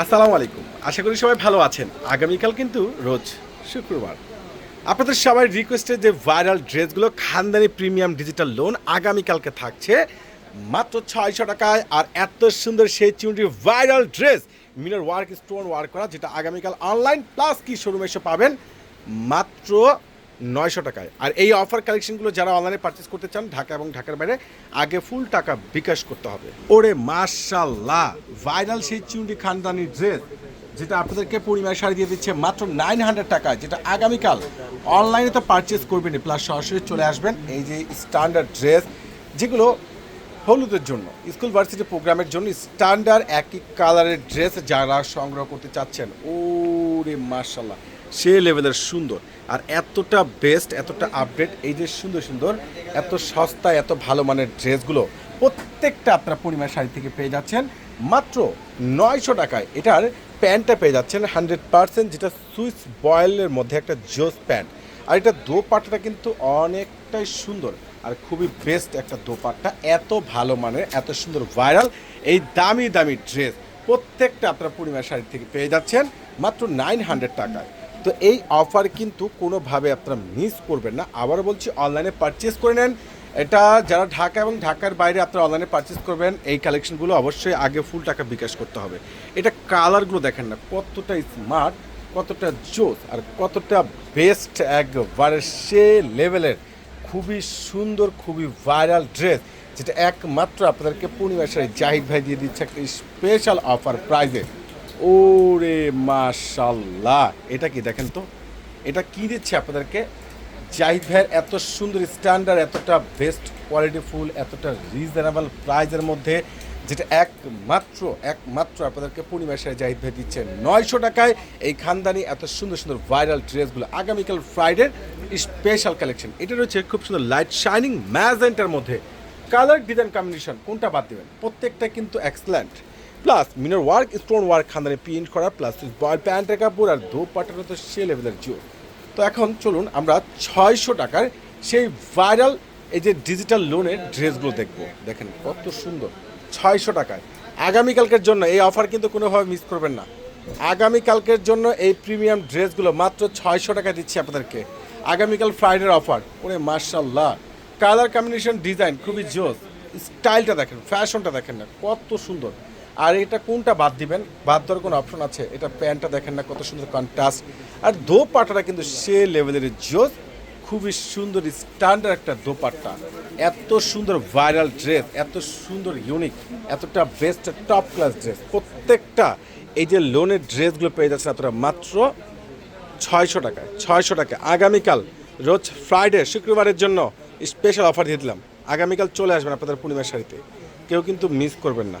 আসসালামু আলাইকুম। আশা করি সবাই ভালো আছেন। আগামীকাল কিন্তু রোজ শুক্রবার। আপনাদের সবাই রিকোয়েস্টের যে ভাইরাল ড্রেসগুলো খানদানি প্রিমিয়াম ডিজিটাল লোন আগামীকালকে থাকছে। মাত্র ছয়শো টাকায় আর এত সুন্দর সেই চুনটি ভাইরাল ড্রেস মিনার ওয়ার্ক স্টোন ওয়ার্ক করা, যেটা আগামীকাল অনলাইন প্লাস কি শোরুমে এসে পাবেন। মাত্র নয়শো টাকায়। আর এই অফার কালেকশনগুলো যারা অনলাইনে পারচেস করতে চান, ঢাকা এবং ঢাকার বাইরে, আগে ফুল টাকা বিকাশ করতে হবে। ওরে মার্শাল্লাহ ভাইরাল সেই চুন্ডি খানদানির ড্রেস যেটা আপনাদেরকে পরিমাণ শাড়ি দিয়ে দিচ্ছে মাত্র নাইন হান্ড্রেড টাকায় যেটা আগামীকাল অনলাইনে তো পারচেস করবেন প্লাস সরাসরি চলে আসবেন, এই যে স্ট্যান্ডার্ড ড্রেস যেগুলো হলুদের জন্য স্কুল ভার্সিটি প্রোগ্রামের জন্য স্ট্যান্ডার্ড একই কালারের ড্রেস যারা সংগ্রহ করতে চাচ্ছেন, ওরে মার্শাল্লাহ সে লেভেলের সুন্দর। আর এতটা বেস্ট এতটা আপডেট এই যে সুন্দর সুন্দর, এত সস্তা, এত ভালো মানের ড্রেসগুলো প্রত্যেকটা আপনার পরিমাণ শাড়ি থেকে পেয়ে যাচ্ছেন। মাত্র নয়শো টাকায় এটার প্যান্টটা পেয়ে যাচ্ছেন হান্ড্রেড পার্সেন্ট যেটা সুইস বয়েলের মধ্যে একটা জোস প্যান্ট আর এটা দোপাট্টাটা কিন্তু অনেকটাই সুন্দর। আর খুবই বেস্ট একটা দোপাট্টা, এত ভালো মানের, এত সুন্দর ভাইরাল এই দামি দামি ড্রেস প্রত্যেকটা আপনার পরিমাণ শাড়ি থেকে পেয়ে যাচ্ছেন মাত্র নাইন হান্ড্রেড টাকায়। তো এই অফার কিন্তু কোনোভাবে আপনারা মিস করবেন না। আবার বলছি অনলাইনে পারচেস করে নেন। এটা যারা ঢাকা এবং ঢাকার বাইরে আপনারা অনলাইনে পারচেস করবেন, এই কালেকশনগুলো অবশ্যই আগে ফুল টাকা বিকাশ করতে হবে। এটা কালারগুলো দেখেন না, কতটা স্মার্ট কতটা জোস, আর কতটা বেস্ট একবারে সে লেভেলের খুবই সুন্দর, খুবই ভাইরাল ড্রেস যেটা একমাত্র আপনাদেরকে পূর্ণিমা শাড়ি জাহিদ ভাই দিয়ে দিচ্ছে একটা স্পেশাল অফার প্রাইজে ওরে মাশাল্লাহ। এটা কি দেখেন তো? এটা কি দিচ্ছে আপনাদেরকে? জাহিদ ভাইয়ের এত সুন্দর স্ট্যান্ডার্ড এতটা বেস্ট কোয়ালিটি ফুল, এতটা রিজনেবল প্রাইজের মধ্যে, যেটা একমাত্র একমাত্র আপনাদেরকে পূর্ণিমা শাড়ি জাহিদ ভাই দিচ্ছে নয়শো টাকায়। এই খানদানি এত সুন্দর সুন্দর ভাইরাল ড্রেসগুলো আগামীকাল ফ্রাইডের স্পেশাল কালেকশন এটা রয়েছে খুব সুন্দর লাইট শাইনিং ম্যাজেন্টার মধ্যে। কালার ডিজাইন কম্বিনেশন কোনটা বাদ দেবেন? প্রত্যেকটা কিন্তু এক্সেলেন্ট প্লাস মিনার ওয়ার্ক স্টোন ওয়ার্ক খানদানি প্রিন্ট করা প্লাস বয়েল প্যান্টের কাপড় আর দো পাটানো তো সে লেভেলের জোর তো এখন চলুন আমরা ছয়শো টাকার সেই ভাইরাল এই যে ডিজিটাল লোনের ড্রেসগুলো দেখব। দেখেন কত সুন্দর, ছয়শো টাকায়। আগামীকালকের জন্য এই অফার কিন্তু কোনোভাবে মিস করবেন না। আগামীকালকের জন্য এই প্রিমিয়াম ড্রেসগুলো মাত্র ছয়শো টাকা দিচ্ছি আপনাদেরকে। আগামীকাল ফ্রাইডের অফার ওরে মার্শাল্লাহ কালার কম্বিনেশন ডিজাইন খুবই জোস। স্টাইলটা দেখেন ফ্যাশনটা দেখেন না, কত সুন্দর। আর এটা কোনটা বাদ দিবেন? বাদ দেওয়ার কোনো অপশন আছে? এটা প্যান্টটা দেখেন না, কত সুন্দর কন্ট্রাস্ট আর দোপাটাটা কিন্তু সে লেভেলের জোস, খুবই সুন্দর স্ট্যান্ডার্ড একটা দোপাট্টা। এত সুন্দর ভাইরাল ড্রেস এত সুন্দর ইউনিক এতটা বেস্ট টপ ক্লাস ড্রেস প্রত্যেকটা এই যে লোনের ড্রেসগুলো পেয়ে যাচ্ছে আপনারা মাত্র ছয়শো টাকায়, ছয়শো টাকা আগামীকাল, রোজ ফ্রাইডে শুক্রবারের জন্য স্পেশাল অফার দিয়ে দিলাম। আগামীকাল চলে আসবেন আপনাদের পূর্ণিমার শাড়িতে। কেউ কিন্তু মিস করবেন না।